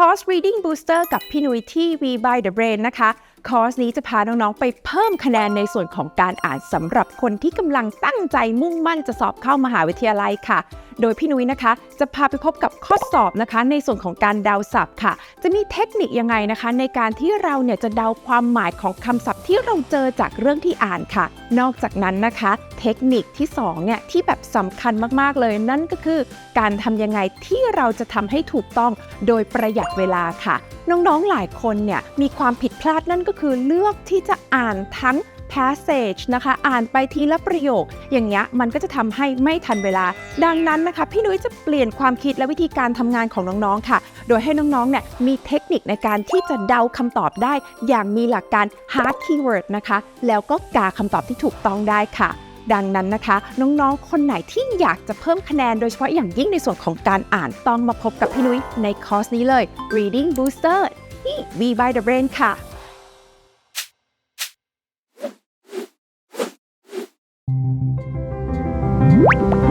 คอร์ส Reading Booster กับพี่นุ้ยที่ V by the Brain นะคะ คอร์สนี้จะพาน้อง ๆ ไปเพิ่มคะแนนในส่วนของการอ่านสำหรับคนที่กำลังตั้งใจมุ่งมั่นจะสอบเข้ามหาวิทยาลัยค่ะ โดยพี่นุ้ยนะคะ จะพาไปพบกับข้อสอบนะคะ ในส่วนของการเดาศัพท์ค่ะ จะมีเทคนิคยังไงนะคะ ในการที่เราเนี่ยจะเดาความหมายของคำศัพท์ที่เราเจอจากเรื่องที่อ่านค่ะ นอกจากนั้นนะคะ เทคนิคที่สองเนี่ยที่แบบสำคัญมากๆเลย นั่นก็คือ การทำยังไงที่เราจะทำให้ถูกต้องโดยประหยัดเวลาค่ะ น้องๆหลายคนเนี่ยมีความผิดพลาดนั่นก็คือเลือกที่จะอ่านทั้ง passage นะคะ อ่านไปทีละประโยค อย่างเงี้ยมันก็จะทำให้ไม่ทันเวลา ดังนั้นนะคะ พี่นุ้ยจะเปลี่ยนความคิดและวิธีการทำงานของน้องๆค่ะ โดยให้น้องๆเนี่ยมีเทคนิคในการที่จะเดาคำตอบได้ อย่างมีหลักการ hard keyword นะคะ แล้วก็กาคำตอบที่ถูกต้องได้ค่ะดังนั้นนะคะ น้องๆ คนไหนที่อยากจะเพิ่มคะแนนโดยเฉพาะอย่างยิ่งในส่วนของการอ่านต้องมาพบกับพี่นุ้ยในคอร์สนี้เลย Reading Booster ที่ V by the Brain ค่ะ you